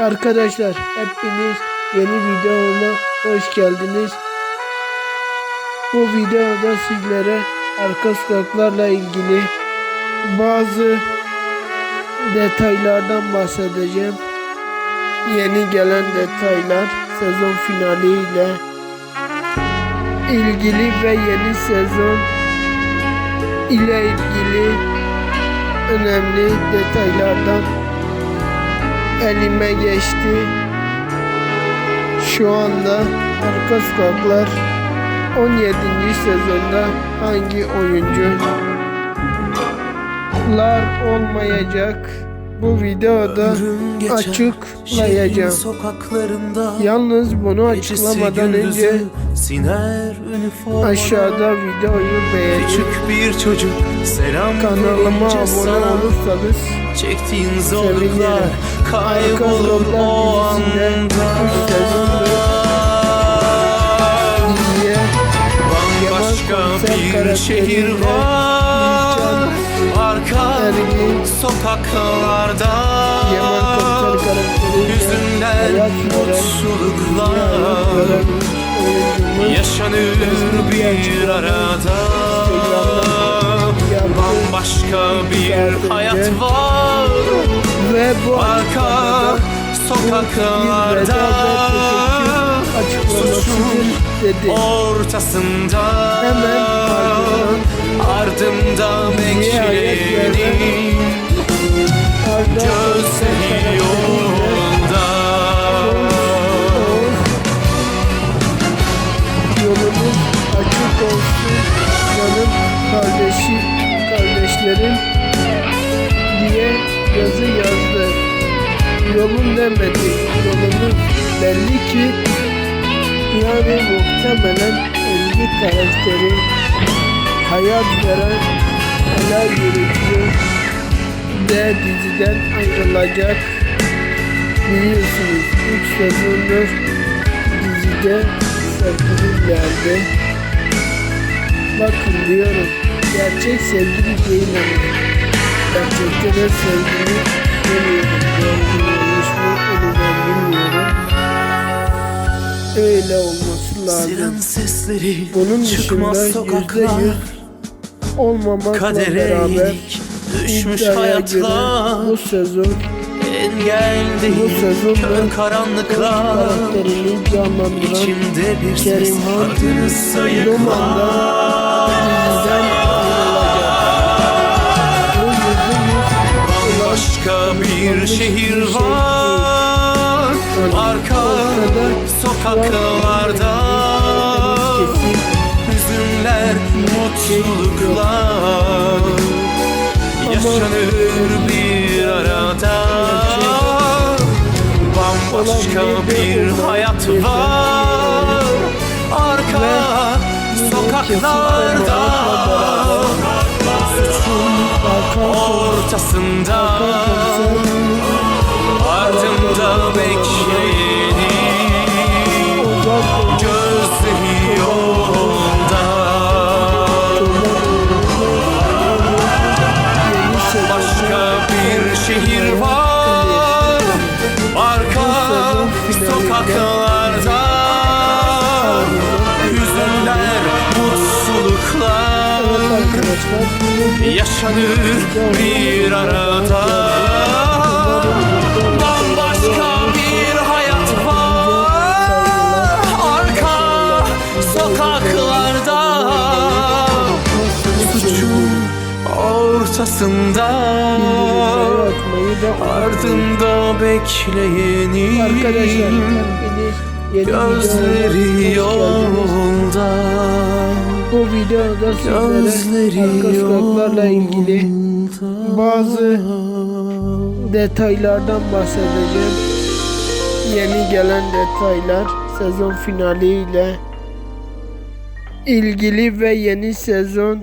Arkadaşlar hepiniz yeni videoma hoş geldiniz. Bu videoda sizlere arka sokaklarla ilgili bazı detaylardan bahsedeceğim. Yeni gelen detaylar sezon finaliyle ilgili ve yeni sezon ile ilgili önemli detaylardan elime geçti. Şu anda Arka Sokaklar 17. sezonda hangi oyuncular olmayacak bu videoda açıklayacağım. Yalnız bunu açıklamadan önce siner aşağıda videoyu beğenip Küçük bir çocuk selam kanalıma abone olursanız Çektiğin zorluklar kaybolur o anda. Bambaşka bir şehir var. Arka Ergin sokaklarda veren mutsuzluklar Yaşanır bir arada Bambaşka bir hayat var ve bu Arka sokaklarda dedi. Ortasında Hemen kardeşlerim diye yazı yazdı. Yolun demedi. Yolunuz belli ki yani muhtemelen Ezgi karakteri hayat veren helal yürütücü de diziden ayrılacak. Biliyorsunuz 3 sezondur dizide sevgililerdi. Bakın diyorum gerçek sevgili değil ama gerçekte de sevgili demiyorum. Mı onu ben bilmiyorum. Öyle olması lazım. Siren sesleri Bunun dışında yüzde yüz olmamakla Kadere beraber düşmüş hayatlar bu sezon Engel bu sezon kör karanlıklar karakterini canlandıran İçimde bir Duman'dan sayıklar diziden Başka bir şehir var. Arka sokaklarda. Hüzünler, mutluluklar. Yaşanır bir arada. Bambaşka bir hayat var. Arka sokaklarda ortasında. Ardımda bekleyeni Gözleri yolda. Başka bir Yaşanır bir arada. Bambaşka bir hayat var. Arka sokaklarda. Suçun ortasında. Ardımda bekleyeni Arkadaşlar Gözleri yolda Bu videoda sizlere arka sokaklarla ilgili bazı detaylardan bahsedeceğim. Yeni gelen detaylar sezon finaliyle ilgili ve yeni sezon